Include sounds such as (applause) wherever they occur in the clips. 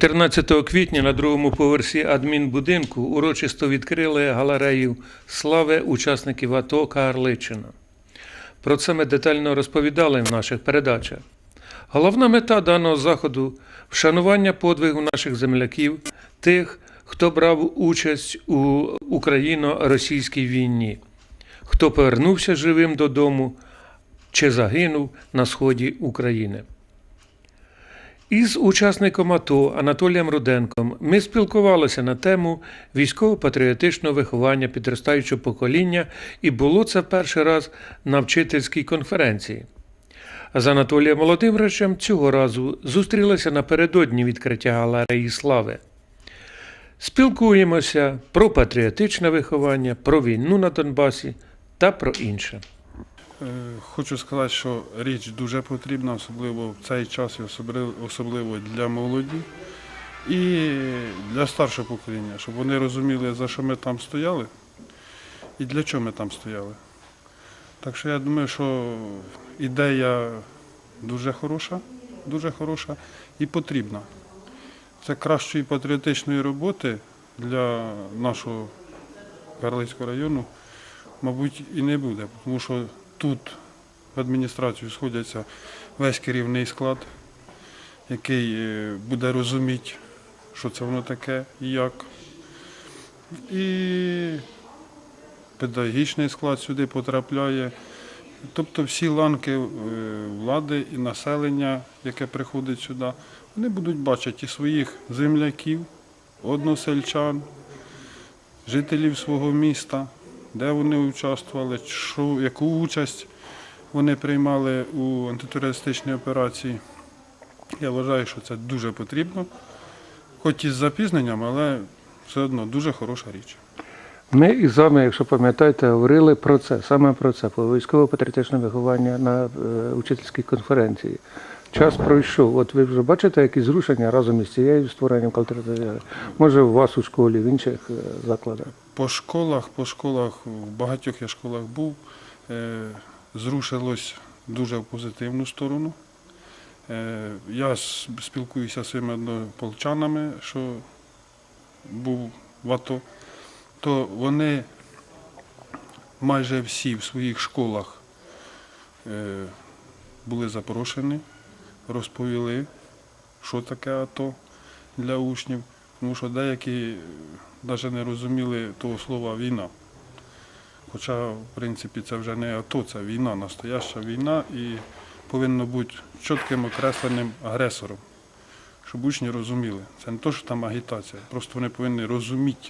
14 квітня на другому поверсі адмінбудинку урочисто відкрили галерею слави учасників АТО Карличина. Про це ми детально розповідали в наших передачах. Головна мета даного заходу вшанування подвигу наших земляків, тих, хто брав участь у україно-російській війні, хто повернувся живим додому чи загинув на сході України. Із учасником АТО Анатолієм Руденком ми спілкувалися на тему військово-патріотичного виховання підростаючого покоління, і було це перший раз на вчительській конференції. З Анатолієм Володимировичем цього разу зустрілися напередодні відкриття галереї слави. Спілкуємося про патріотичне виховання, про війну на Донбасі та про інше. Е, Хочу сказати, що річ дуже потрібна, особливо в цей час і особливо, для молоді і для старшого покоління, щоб вони розуміли, за що ми там стояли і для чого ми там стояли. Так що я думаю, що ідея дуже хороша, дуже хороша і потрібна. Це кращої патріотичної роботи для нашого Карлицького району, мабуть, і не буде, тому що тут в адміністрацію сходяться весь керівний склад, який е, буде розуміти, що це воно таке і як. І педагогічний склад сюди потрапляє. Тобто всі ланки е, влади і населення, яке приходить сюди, вони будуть бачити і своїх земляків, односельчан, жителів свого міста, де вони участвували, що, яку участь вони приймали у антитерористичній операції. Я вважаю, що це дуже потрібно, хоч і з запізненням, але все одно дуже хороша річ. Ми із вами, якщо пам'ятаєте, говорили про це, саме про це, про військово-патріотичне виховання на е, учительській конференції. Час пройшов. От ви вже бачите якісь зрушення разом із цією створенням культури? Може, у вас у школі, в інших е, закладах? По школах, по школах, в багатьох я школах був, е, зрушилось дуже в позитивну сторону. Е, Я спілкуюся зі своїми однополчанами, що був в АТО, то вони майже всі в своїх школах е, були запрошені, розповіли, що таке АТО для учнів, тому що деякі навіть не розуміли того слова війна. Хоча, в принципі, це вже не АТО, це війна, настояща війна і повинно бути чітким окресленим агресором, щоб учні розуміли. Це не те, що там агітація, просто вони повинні розуміти,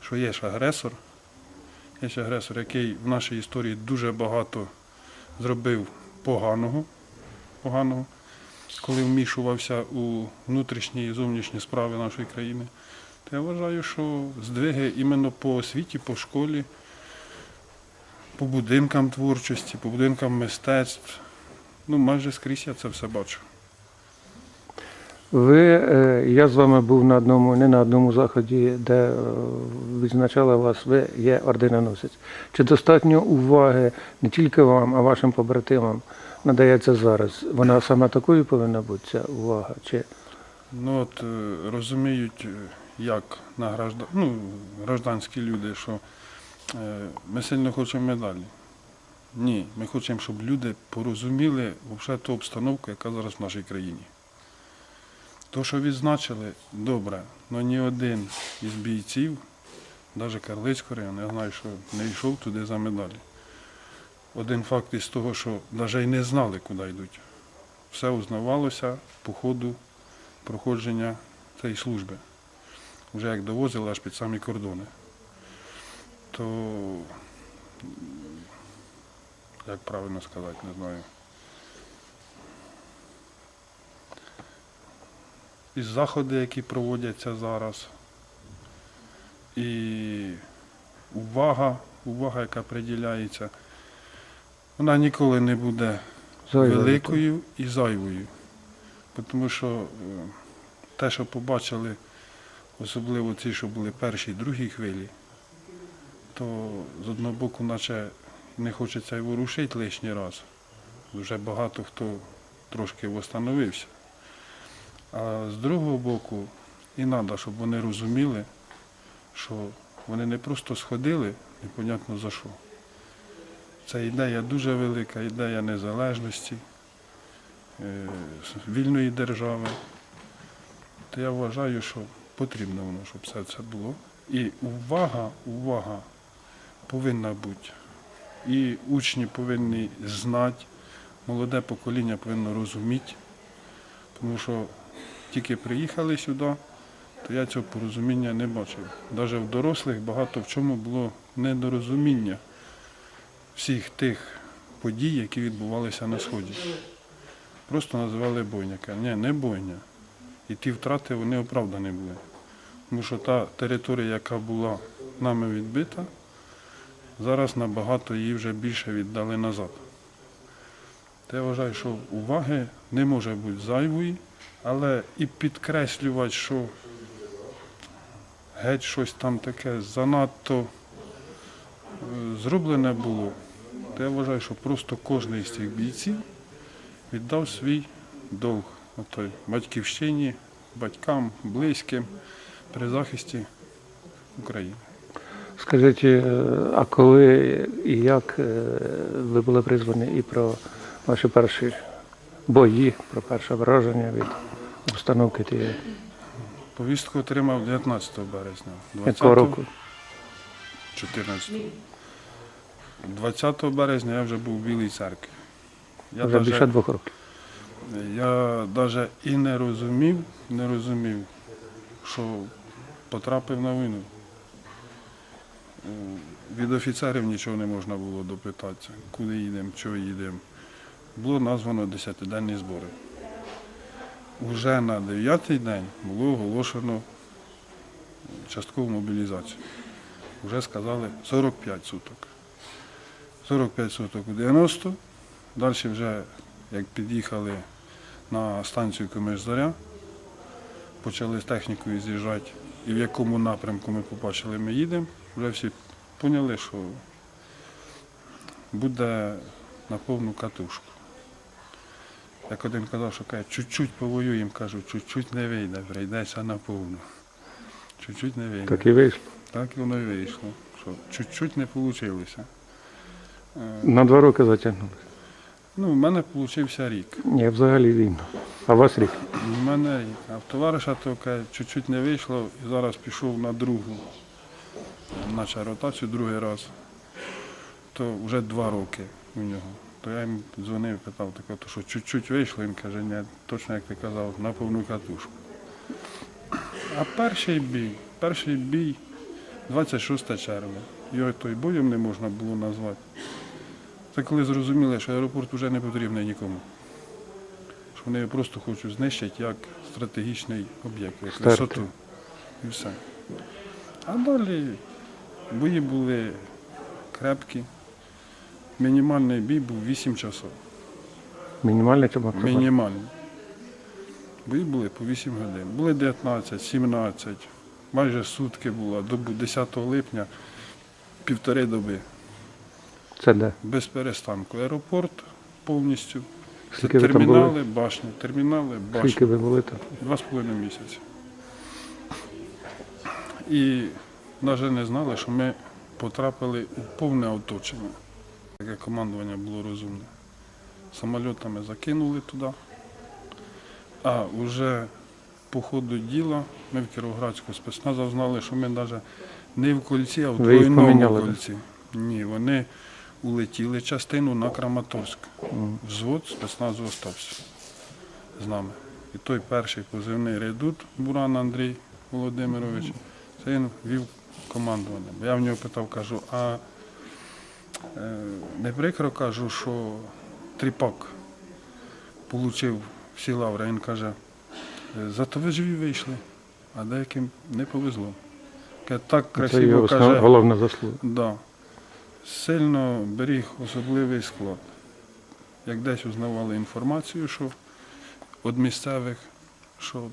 що є ж агресор, є ж агресор, який в нашій історії дуже багато зробив поганого, поганого коли вмішувався у внутрішні і зовнішні справи нашої країни. То я вважаю, що здвиги іменно по освіті, по школі, по будинкам творчості, по будинкам мистецтв. Ну, майже скрізь я це все бачу. Ви, е, я з вами був на одному, не на одному заході, де е, відзначали вас, ви є орденоносець. Чи достатньо уваги не тільки вам, а вашим побратимам надається зараз? Вона саме такою повинна бути ця увага? Чи Ну от е, розуміють, як на граждан... ну, гражданські люди, що е, ми сильно хочемо медалі. Ні, ми хочемо, щоб люди порозуміли взагалі ту обстановку, яка зараз в нашій країні. То, що відзначили, добре, але ні один із бійців, навіть Карлицького району, я знаю, що не йшов туди за медалі. Один факт із того, що навіть і не знали, куди йдуть. Все узнавалося по ходу проходження цієї служби. Вже як довозили аж під самі кордони. То, як правильно сказати, не знаю. І заходи, які проводяться зараз, і увага, увага, яка приділяється, вона ніколи не буде зайве? великою і зайвою. Тому що е, те, що побачили, особливо ці, що були перші другі хвилі, то з одного боку, наче не хочеться й ворушити лишній раз. Вже багато хто трошки восстановився. А з другого боку, і треба, щоб вони розуміли, що вони не просто сходили, непонятно за що. Це ідея дуже велика, ідея незалежності, е, вільної держави. То я вважаю, що потрібно воно, щоб все це було. І увага, увага повинна бути. І учні повинні знати, молоде покоління повинно розуміти, тому що тільки приїхали сюди, то я цього порозуміння не бачив. Навіть в дорослих багато в чому було недорозуміння всіх тих подій, які відбувалися на Сході. Просто називали бойня. Ні, не бойня. І ті втрати вони оправдані були. Тому що та територія, яка була нами відбита, зараз набагато її вже більше віддали назад. Я вважаю, що уваги не може бути зайвої, але і підкреслювати, що геть щось там таке занадто е, зроблене було. То я вважаю, що просто кожен із цих бійців віддав свій долг отой, батьківщині, батькам, близьким при захисті України. Скажіть, е, а коли і як е, ви були призвані і про ваші перші бої, про перше враження від установки тієї Повістку отримав 19 березня. якого року? 14. 20 березня я вже був у Білій церкві. Я Вже більше двох років. Я даже і не розумів, не розумів, що потрапив на війну. Е, Від офіцерів нічого не можна було допитатися, куди їдемо, чого їдемо. Було названо 10-денні збори. Уже на 9-й день було оголошено часткову мобілізацію. Вже сказали 45 суток. 45 суток у 90. Далі вже, як під'їхали на станцію Комиш-Зоря, почали з технікою з'їжджати, і в якому напрямку ми побачили, ми їдемо, вже всі поняли, що буде на повну катушку. Як один казав, що каже, чуть-чуть повоюємо, кажу, чуть-чуть не вийде, прийдеться на повну. Чуть-чуть не вийде. Так і вийшло. Так і воно і вийшло. Що чуть-чуть не вийшло. На два роки затягнули. Ну, в мене вийшов рік. Ні, взагалі війну. А у вас рік? У мене рік. А в товариша то каже, чуть-чуть не вийшло і зараз пішов на другу, наче ротацію другий раз. То вже два роки у нього. То я йому дзвонив, питав, таке, то що чуть-чуть вийшло, він каже, ні, точно як ти казав, на повну катушку. А перший бій, перший бій 26 червня. Його той боєм не можна було назвати. Це коли зрозуміли, що аеропорт вже не потрібний нікому. Що вони його просто хочуть знищити як стратегічний об'єкт, як Стерти. висоту. І все. А далі бої були крепкі. Мінімальний бій був 8 часов. Мінімальний чи максимальний? Мінімальний. Бої були по 8 годин. Були 19, 17, майже сутки було, добу 10 липня, півтори доби. Це де? Без перестанку. Аеропорт повністю. Це Скільки ви там термінали, були? башні, термінали, Скільки башні. ви були там? Два з половиною місяці. І навіть не знали, що ми потрапили у повне оточення. Таке командування було розумне. Самольотами закинули туди. А вже по ходу діла ми в Кіровоградську спецназу знали, що ми навіть не в кольці, а в Ви їх двойному поміняли, да? кольці. Ні, вони улетіли частину на Краматорськ. Взвод спецназу остався з нами. І той перший позивний редут Буран Андрій Володимирович, це він вів командування. Я в нього питав, кажу, а е, не прикро кажу, що тріпак отримав всі лаври. Він каже, «Е, зато ви живі вийшли, а деяким не повезло. Так Це красиво його каже. головна заслуга. Да. Сильно беріг особливий склад. Як десь узнавали інформацію, що від місцевих, що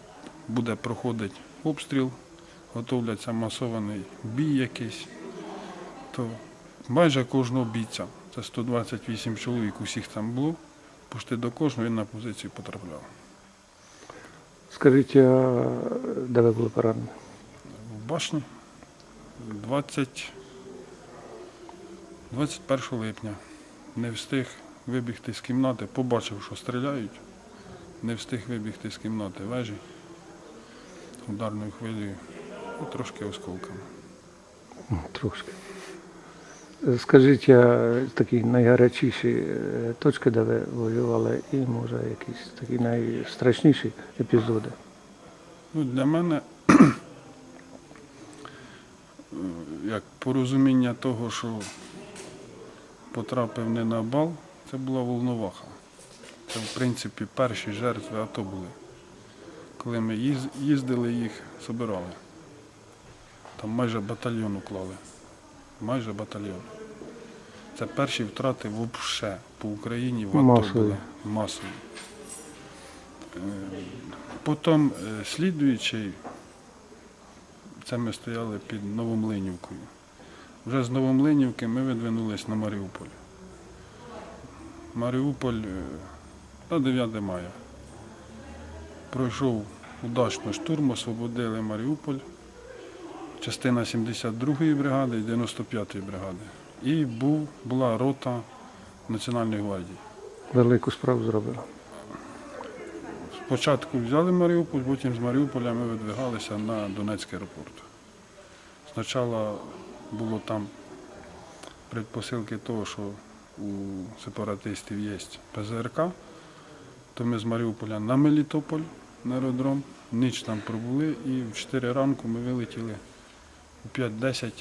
буде проходити обстріл, готовляться масований бій якийсь, то майже кожного бійця, це 128 чоловік, усіх там було, почти до кожного він на позицію потрапляв. Скажіть, а де ви були поранені? В башні 20... 21 липня. Не встиг вибігти з кімнати, побачив, що стріляють. Не встиг вибігти з кімнати вежі ударною хвилею і трошки осколками. Трошки. Скажіть, а такі найгарячіші е, точки, де ви воювали, і може якісь такі найстрашніші епізоди. Ну, для мене (clears throat) е, як порозуміння того, що потрапив не на бал, це була волноваха. Це, в принципі, перші жертви АТО були. Коли ми їздили їх, собирали. Там майже батальйон уклали. Майже батальйон. Це перші втрати взагалі по Україні в АТО були. Масові. Е, Потім е, слідуючий, це ми стояли під Новомлинівкою. Вже з Новомлинівки ми видвинулись на Маріуполь. Маріуполь е, на 9 мая. Пройшов удачно штурм, освободили Маріуполь, частина 72-ї бригади і 95-ї бригади. І був, була рота Національної гвардії. Велику справу зробили. Спочатку взяли Маріуполь, потім з Маріуполя ми видвигалися на Донецький аеропорт. Спочатку було там предпосилки того, що у сепаратистів є ПЗРК, то ми з Маріуполя на Мелітополь, на аеродром, ніч там пробули і в 4 ранку ми вилетіли у 5-10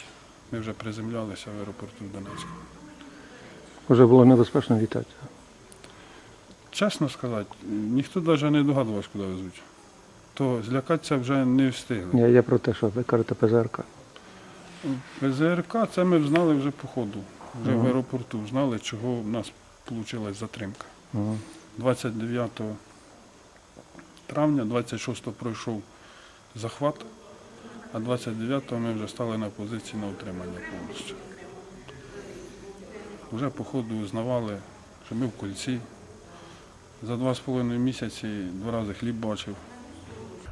ми вже приземлялися в аеропорту Донецька. Вже було небезпечно літати. Чесно сказати, ніхто навіть не догадувався, куди везуть. То злякатися вже не встигли. Я, я про те, що ви кажете ПЗРК. ПЗРК це ми знали вже по ходу. Вже в аеропорту знали, чого в нас вийшла затримка. Ага. 29 травня, 26 пройшов захват, а 29 ми вже стали на позиції на утримання повністю. Вже по ходу знавали, що ми в кольці. За два з половиною місяці два рази хліб бачив.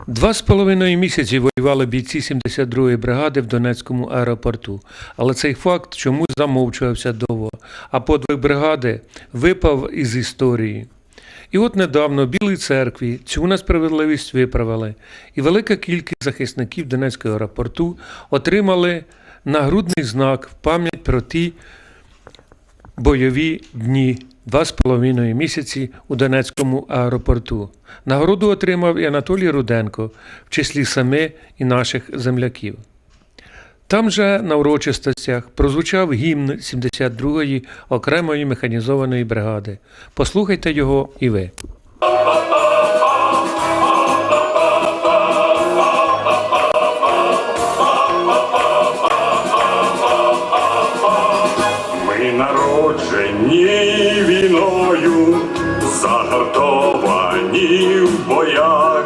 Два з половиною місяці воювали бійці 72-ї бригади в Донецькому аеропорту, але цей факт чомусь замовчувався довго, а подвиг бригади випав із історії. І от недавно в Білій церкві цю несправедливість виправили, і велика кількість захисників Донецького аеропорту отримали нагрудний знак в пам'ять про ті бойові дні, два з половиною місяці у Донецькому аеропорту. Нагороду отримав і Анатолій Руденко, в числі саме і наших земляків. Там же на урочистостях прозвучав гімн 72-ї окремої механізованої бригади. Послухайте його і ви. Боях.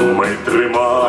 Ми тримаємо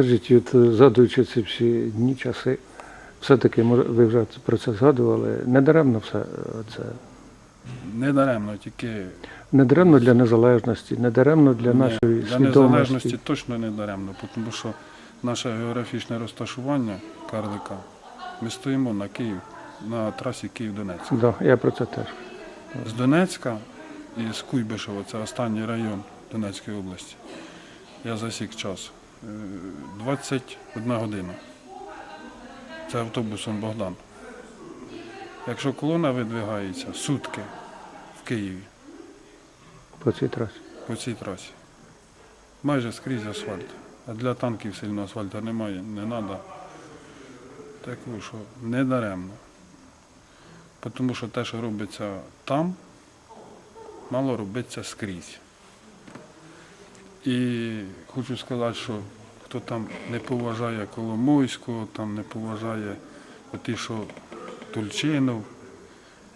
Скажіть, от е, згадуючи ці всі дні, часи, все-таки ви вже про це згадували, не даремно все е, це. Не даремно, тільки Не даремно для незалежності, не даремно для Ні, нашої для свідомості. незалежності точно не даремно, тому що наше географічне розташування Карлика, ми стоїмо на Київ, на трасі Київ-Донецьк. Да, я про це теж. З Донецька і з Куйбишева, це останній район Донецької області. Я засік час. Е, 21 година. Це автобусом Богдан. Якщо колона видвигається, сутки в Києві По цій трасі. по цій трасі. Майже скрізь асфальт. А для танків сильно асфальту немає, не треба. Так що не даремно. Тому що те, що робиться там, мало робиться скрізь. І хочу сказати, що хто там не поважає Коломойського, там не поважає оті, що Тульчинов,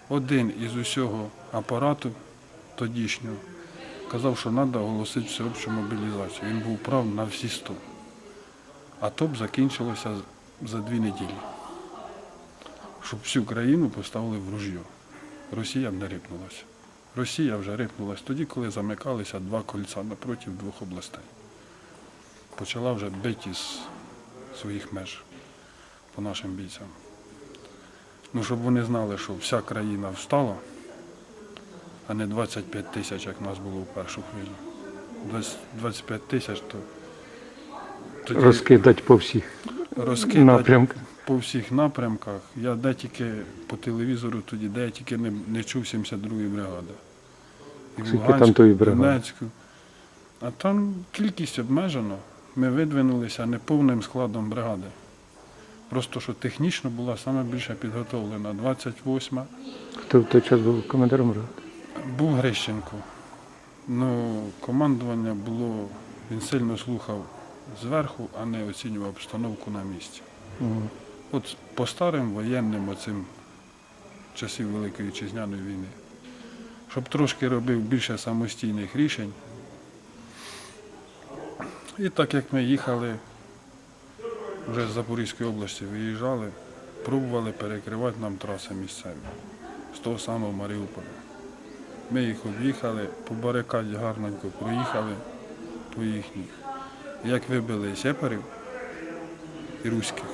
один із усього апарату тодішнього казав, що треба оголосити всеобщу мобілізацію. Він був прав на всі сто. А то б закінчилося за дві неділі. Щоб всю країну поставили в ружьо. Росія б не рипнулася. Росія вже рипнулась тоді, коли замикалися два кольця напроти двох областей. Почала вже бити з своїх меж по нашим бійцям. Ну, щоб вони знали, що вся країна встала, а не 25 тисяч, як нас було в першу хвилю. 25 тисяч, то тоді Розкидать по всіх розкидати напрямках. По всіх напрямках. Я де тільки по телевізору тоді, де я тільки не, не чув 72-ї бригади. І в Скільки Луганську, там тої бригади? Донецьку. А там кількість обмежена. Ми видвинулися неповним складом бригади. Просто що технічно була саме більше підготовлена. 28-ма. Хто в той час був командиром бригади? Був Грищенко. Ну, командування було, він сильно слухав зверху, а не оцінював обстановку на місці. Мгм. От по старим воєнним оцим часів Великої Вітчизняної війни, щоб трошки робив більше самостійних рішень. І так як ми їхали вже з Запорізької області, виїжджали, пробували перекривати нам траси місцеві з того самого Маріуполя. Ми їх об'їхали, по барикаді гарненько проїхали по їхній. Як вибили сепарів і руських,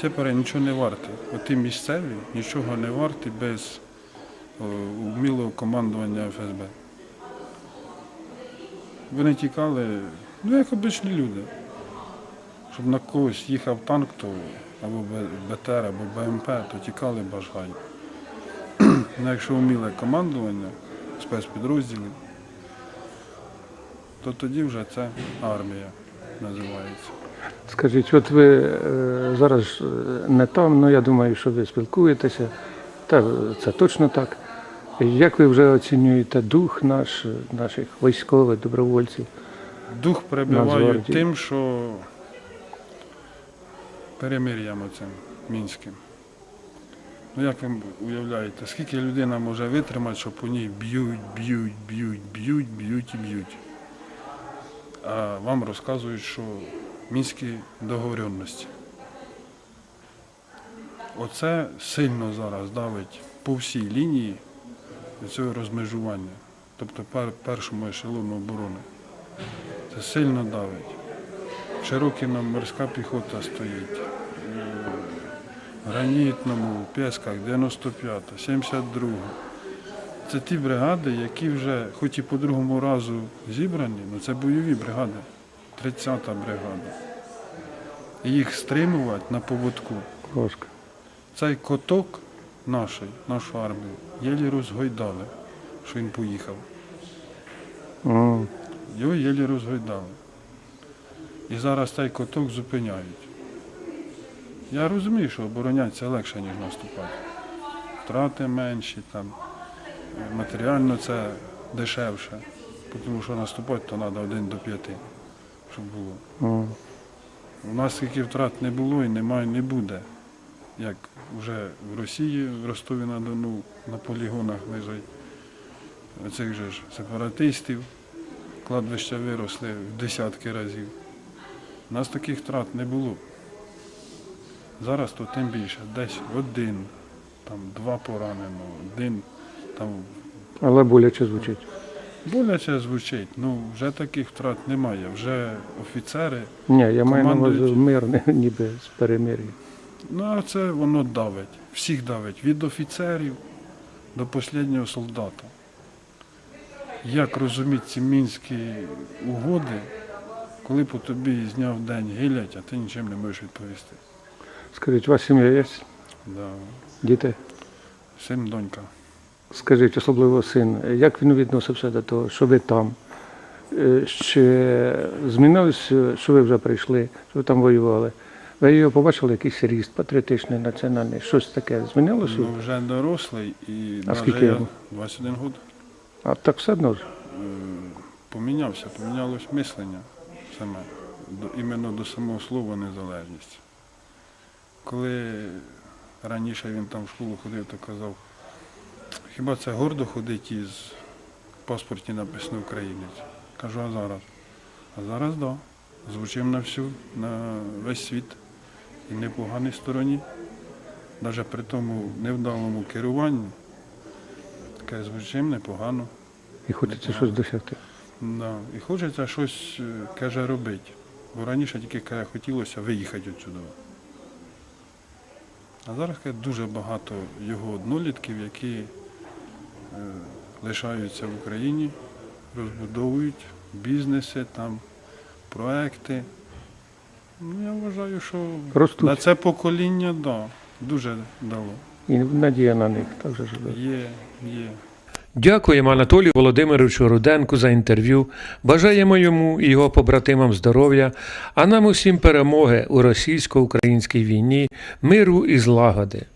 сепари нічого не варті. Оті місцеві нічого не варті без о, вмілого командування ФСБ. Вони тікали, ну як обичні люди. Щоб на когось їхав танк, то або БТР, або БМП, то тікали бажгають. (clears throat) Ну, якщо вміле командування, спецпідрозділів, то тоді вже це армія називається. Скажіть, от ви е, зараз е, не там, але я думаю, що ви спілкуєтеся. Та це точно так. Як ви вже оцінюєте дух наш, е, наших військових, добровольців? Дух перебиваю тим, що перемир'ям оцим мінським. Ну як ви уявляєте, скільки людина може витримати, що по ній б'ють, б'ють, б'ють, б'ють, б'ють і б'ють. А вам розказують, що мінські договоренності. Оце сильно зараз давить по всій лінії цього розмежування, тобто першому ешелону оборони. Це сильно давить. В Широкіному морська піхота стоїть. Гранітному, в Пєсках 95-та, 72 Це ті бригади, які вже, хоч і по другому разу зібрані, але це бойові бригади. 30-та бригада. Їх стримувати на поводку. Важко. Цей коток нашої, нашу армію, єлі розгойдали, що він поїхав. О, Його єлі розгойдали. І зараз цей коток зупиняють. Я розумію, що оборонятися легше, ніж наступати. Втрати менші, там, матеріально це дешевше, тому що наступати то треба один до п'яти, щоб було. У нас скільки втрат не було і немає, не буде. Як вже в Росії, в Ростові на Дону, на полігонах лежать оцих же ж сепаратистів, кладбища виросли в десятки разів. У нас таких втрат не було. Зараз то тим більше. Десь один, там два поранено, один там Але боляче звучить. Боляче звучить. Ну вже таких втрат немає. Вже офіцери. Ні, я маю на увазі мирне, (laughs) ніби з перемир'я. Ну а це воно давить. Всіх давить. Від офіцерів до останнього солдата. Як розуміти ці мінські угоди, коли по тобі з дня в день гилять, а ти нічим не можеш відповісти? Скажіть, у вас сім'я є? Да. Діти? Син, донька. Скажіть, особливо син, як він відносився до того, що ви там? Е, Чи змінилось, е, що ви вже прийшли, що ви там воювали? Ви його побачили, якийсь ріст патріотичний, національний, щось таке змінилося? Ну, вже дорослий і А скільки я йому? 21 год А так все одно ж. е, помінявся, помінялось мислення саме, до, іменно до самого слова незалежність. Коли раніше він там в школу ходив, то казав, хіба це гордо ходить із паспорті написано українець. Кажу, а зараз? А зараз так. Да. Звучим на всю, на весь світ і не в поганій стороні. Навіть при тому невдалому керуванні, таке звучим непогано. І хочеться щось досягти. Да. І хочеться щось, е, каже, робити. Бо раніше тільки каже, хотілося виїхати відсюди. А зараз каже, дуже багато його однолітків, які лишаються в Україні, розбудовують бізнеси, там, проекти. Ну, я вважаю, що Ростуть. на це покоління да, дуже дало. І надія на них так же ж. Є, є. Дякуємо Анатолію Володимировичу Руденку за інтерв'ю. Бажаємо йому і його побратимам здоров'я, а нам усім перемоги у російсько-українській війні, миру і злагоди.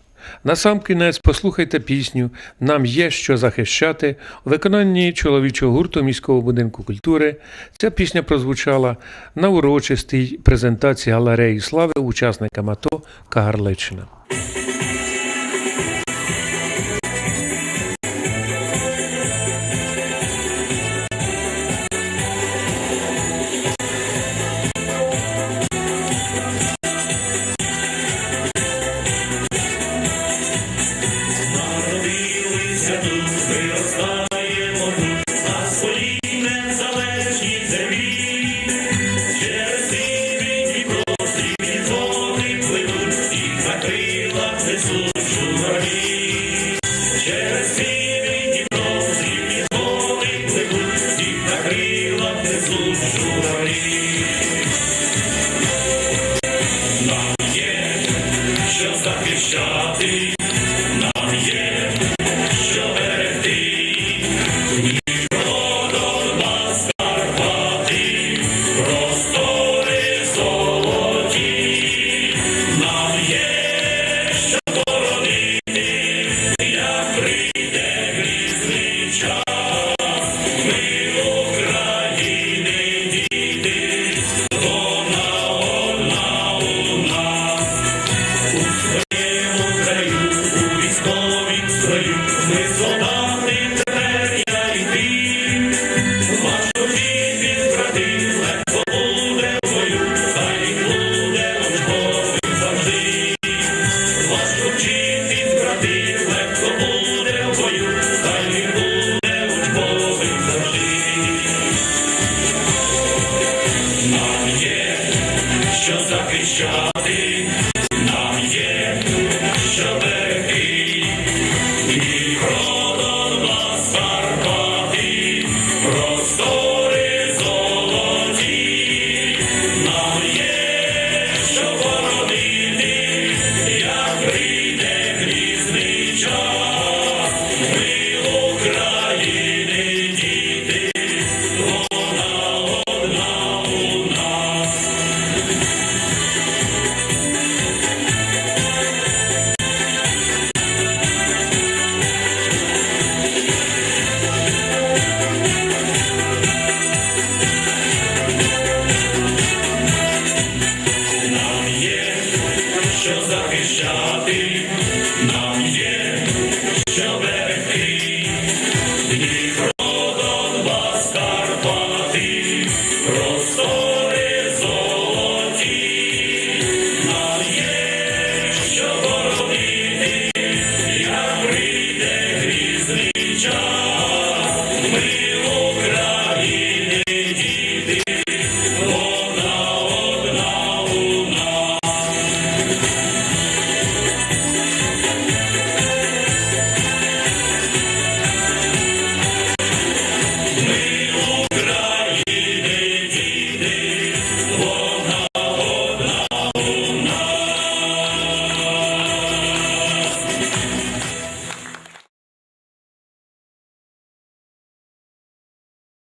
Насамкінець послухайте пісню Нам є що захищати у виконанні чоловічого гурту міського будинку культури. Ця пісня прозвучала на урочистій презентації галереї слави учасникам АТО Кагарличина. Нам є, що захищати,